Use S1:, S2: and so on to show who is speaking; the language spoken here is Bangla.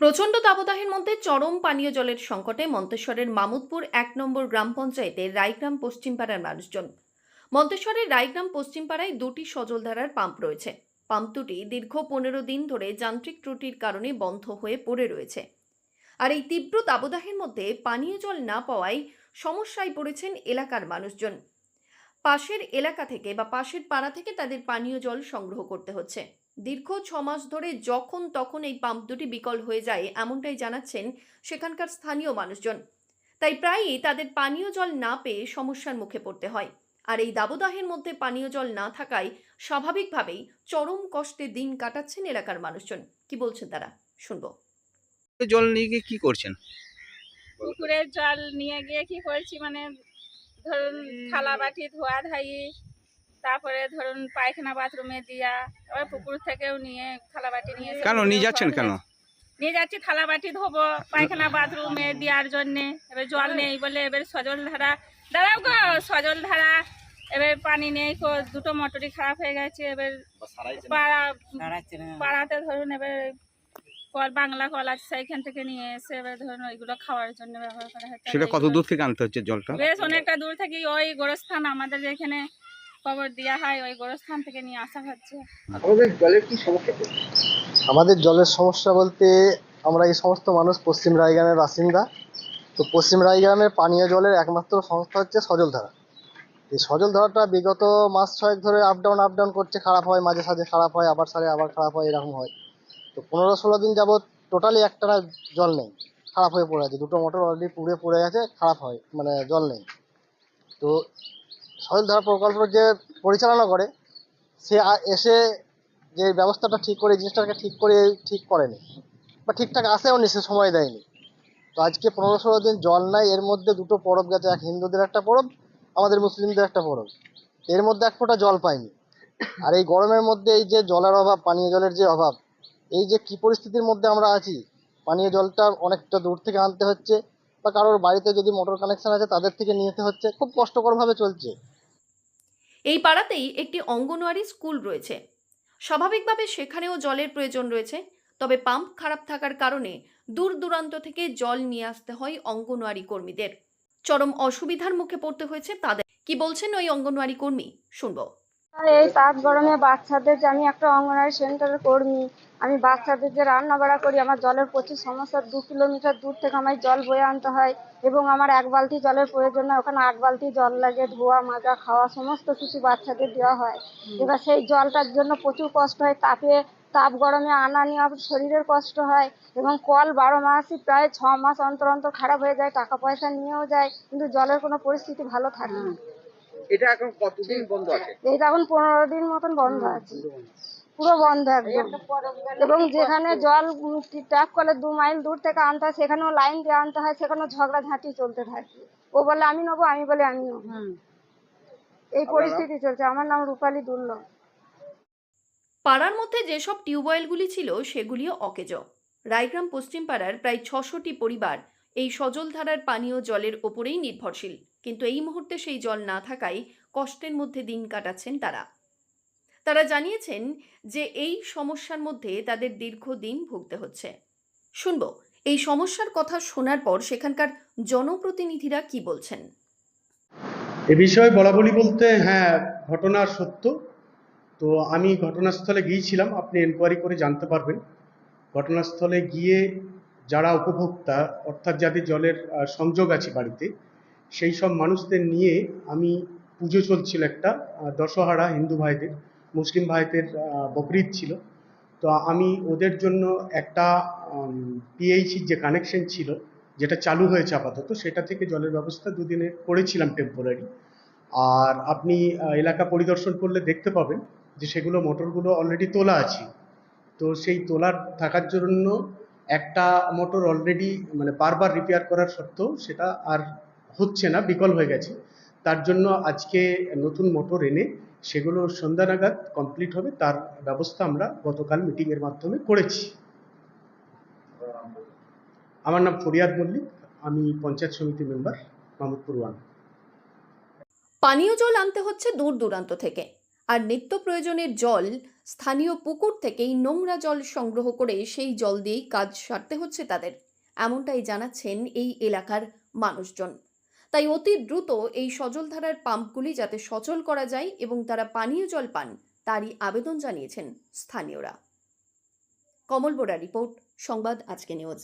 S1: প্রচণ্ড দাবদাহের মধ্যে চরম পানীয় জলের সংকটে মন্তেশ্বরের মামুদপুর এক নম্বর গ্রাম পঞ্চায়েতের রায়গ্রাম পশ্চিমপাড়ার মানুষজন। মন্তেশ্বরের রায়গ্রাম পশ্চিমপাড়ায় দুটি সজলধারার পাম্প রয়েছে। পাম্প দুটি দীর্ঘ পনেরো দিন ধরে যান্ত্রিক ত্রুটির কারণে বন্ধ হয়ে পড়ে রয়েছে। আর এই তীব্র দাবদাহের মধ্যে পানীয় জল না পাওয়ায় সমস্যায় পড়েছেন এলাকার মানুষজন। পাশের এলাকা থেকে বা পাশের পাড়া থেকে তাদের পানীয় জল সংগ্রহ করতে হচ্ছে। দীর্ঘ ছ মাস ধরে যখন তখন এই পাম্প দুটি বিকল হয়ে যায় এমনটাই জানাচ্ছেন সেখানকার স্থানীয় মানুষজন। তাই প্রায়ই তাদের পানীয় জল না পেয়ে সমস্যার মুখে পড়তে হয়। আর এই দাবদাহের মধ্যে পানীয় জল না থাকায় স্বাভাবিকভাবেই চরম কষ্টে দিন কাটাচ্ছেন এলাকার মানুষজন। কি বলছেন তারা? শুনব।
S2: জল নিয়ে গিয়ে কি করছেন?
S3: পুকুরের জল নিয়ে গিয়ে কি করছি? মানে ধরুন থালা বাটি ধোয়া ধাই তারপরে ধরুন পায়খানা বাথরুমে দিয়া পুকুর থেকেও নিয়ে থালা বাটি নিয়ে
S2: কেন? নিয়ে যাচ্ছেন কেন?
S3: নিয়ে যাচ্ছি থালা বাটি ধোবো পায়খানা বাথরুমে দেওয়ার জন্যে। এবার জল নেই বলে এবার সজল ধারা দাঁড়াও গো সজল ধারা। এবার পানি নেই কো দুটো মোটরই খারাপ হয়ে গেছে। এবার পাড়া পাড়াতে ধরুন এবার কল বাংলা কল আছে সেইখান থেকে নিয়ে এসে এবার ধরুন ওইগুলো খাওয়ার জন্য ব্যবহার করা হচ্ছে।
S2: সেটা কত দূর থেকে আনতে হচ্ছে জলটা?
S3: বেশ অনেকটা দূর থেকে ওই গোরস্থান আমাদের যেখানে দেওয়া হয় ওই গোরস্থান থেকে নিয়ে আসা হচ্ছে।
S4: আমাদের জলের কি সমস্যা? আমাদের জলের সমস্যা বলতে আমরা এই সমস্ত মানুষ পশ্চিম রায়গ্রামের বাসিন্দা। তো পশ্চিম রায়গ্রামের পানীয় জলের একমাত্র সংস্থা হচ্ছে সজলধারা এই সজলধারাটা বিগত মাস ছয়েক ধরে আপ ডাউন আপ ডাউন করছে খারাপ হয় মাঝে সাঝে খারাপ হয় আবার সারে আবার খারাপ হয় এরকম হয়। তো পনেরো ষোলো দিন যাবৎ টোটালি একটানা জল নেই খারাপ হয়ে পড়ে আছে। দুটো মোটর অলরেডি পুড়ে পড়ে গেছে খারাপ হয় মানে জল নেই। তো সজলধারা প্রকল্প যে পরিচালনা করে, সে এসে যে ব্যবস্থাটা ঠিক করে জিনিসটাকে ঠিক করে, ঠিক করেনি। বা ঠিকঠাক আসেও নি, সে সময় দেয়নি। তো আজকে পনেরো ষোলো দিন জল নাই, এর মধ্যে দুটো পরব গেছে। এক হিন্দুদের একটা পরব, আমাদের মুসলিমদের একটা পরব। এর মধ্যে এক ফোঁটা জল পাইনি। আর এই গরমের মধ্যে এই যে জলের অভাব, পানীয় জলের যে অভাব, এই যে কি পরিস্থিতির মধ্যে আমরা আছি, পানীয় জলটা অনেকটা দূর থেকে আনতে হচ্ছে, বা কারোর বাড়িতে যদি মোটর কানেকশন আছে, তাদের থেকে নিতে হচ্ছে, খুব কষ্টকরভাবে চলছে।
S1: এই পাড়াতেই একটি অঙ্গনওয়াড়ি স্কুল রয়েছে। স্বাভাবিকভাবে সেখানেও জলের প্রয়োজন রয়েছে, তবে পাম্প খারাপ থাকার কারণে দূর দূরান্ত থেকে জল নিয়ে আসতে হয় অঙ্গনওয়াড়ি কর্মীদের। চরম অসুবিধার মুখে পড়তে হয়েছে তাদের। কি বলছেন ওই অঙ্গনওয়াড়ি কর্মী? শুনব।
S5: এই তাপ গরমে বাচ্চাদের যে আমি একটা অঙ্গনওয়াড়ি সেন্টারের কর্মী আমি বাচ্চাদের যে রান্না বাড়া করি আমার জলের প্রচুর সমস্যা দু কিলোমিটার দূর থেকে আমায় জল বয়ে আনতে হয় এবং আমার এক বালতি জলের প্রয়োজন হয় ওখানে আট বালতি জল লাগে ধোয়া মাজা খাওয়া সমস্ত কিছু বাচ্চাদের দেওয়া হয়। এবার সেই জলটার জন্য প্রচুর কষ্ট হয় তাপে তাপ গরমে আনা নেওয়া শরীরের কষ্ট হয় এবং কল বারো মাসই প্রায় ছ মাস অন্তর অন্তর খারাপ হয়ে যায় টাকা পয়সা নিয়েও যায় কিন্তু জলের কোনো পরিস্থিতি ভালো থাকে না।
S4: এটা এখন কতদিন বন্ধ আছে?
S5: এইটা এখন পনেরো দিন মতন বন্ধ আছে। পুরো বন্ধ একদম। এবং যেখানে জল ট্যাপ কলে দু মাইল দূর থেকে আনতে হয় সেখানেও লাইন দিয়ে আনতে হয় সেখানেও ঝগড়া ঝাঁটি চলতে থাকে। ও বলে আমি নেব আমি বলে আমি নেব। এই পরিস্থিতি চলছে। আমার নাম রূপালী দুল্ল
S1: পাড়ার মধ্যে যেসব টিউবওয়েলগুলি ছিল সেগুলিও অকেজ। রায়গ্রাম পশ্চিম পাড়ার প্রায় ছশোটি পরিবার এই সজলধারার পানীয় জলের ওপরেই নির্ভরশীল। কিন্তু এই মুহূর্তে সেই জল না থাকায় কষ্টের মধ্যে দিন কাটাচ্ছেন তারা। তারা জানিয়েছেন যে এই সমস্যার মধ্যে তাদের দীর্ঘদিন ভুগতে হচ্ছে। শুনব, এই সমস্যার কথা শোনার পর সেখানকার জনপ্রতিনিধিরা কি বলছেন?
S6: এ বিষয়ে বলা বলি বলতে হ্যাঁ ঘটনা সত্য। তো আমি ঘটনাস্থলে গিয়েছিলাম, আপনি এনকোয়ারি করে জানতে পারবেন। ঘটনাস্থলে গিয়ে যারা উপভোক্তা, অর্থাৎ যাদের জলের সংযোগ আছে বাড়িতে, সেই সব মানুষদের নিয়ে আমি পুজো চলছিল একটা দশহারা হিন্দু ভাইদের, মুসলিম ভাইদের বকরিদ ছিল। তো আমি ওদের জন্য একটা পিএইচির যে কানেকশন ছিল, যেটা চালু হয়েছে আপাতত, সেটা থেকে জলের ব্যবস্থা দুদিনে করেছিলাম টেম্পোরারি আর আপনি এলাকা পরিদর্শন করলে দেখতে পাবেন যে সেগুলো মোটরগুলো অলরেডি তোলা আছে। তো সেই তোলার, থাকার জন্য একটা মোটর অলরেডি মানে বারবার রিপেয়ার করার সত্ত্বেও সেটা আর হচ্ছে না, বিকল হয়ে গেছে। তার জন্য আজকে নতুন মোটর এনে সেগুলো সন্ধ্যা নাগাদ কমপ্লিট হবে। তার ব্যবস্থা আমরা গতকাল মিটিংয়ের মাধ্যমে করেছি। আমার নাম ফরিয়াদ মল্লিক, আমি পঞ্চায়েত সমিতি মেম্বার মামুদপুর ওয়ান।
S1: পানীয় জল আনতে হচ্ছে দূর দূরান্ত থেকে, আর নিত্য প্রয়োজনের জল স্থানীয় পুকুর থেকেই নোংরা জল সংগ্রহ করে সেই জল দিয়েই কাজ সারতে হচ্ছে তাদের। এমনটাই জানাচ্ছেন এই এলাকার মানুষজন। তাই অতি দ্রুত এই সজলধারার পাম্পগুলি যাতে সচল করা যায় এবং তারা পানীয় জল পান, তারই আবেদন জানিয়েছেন স্থানীয়রা। কমল বোরা রিপোর্ট, সংবাদ আজকে নিউজ।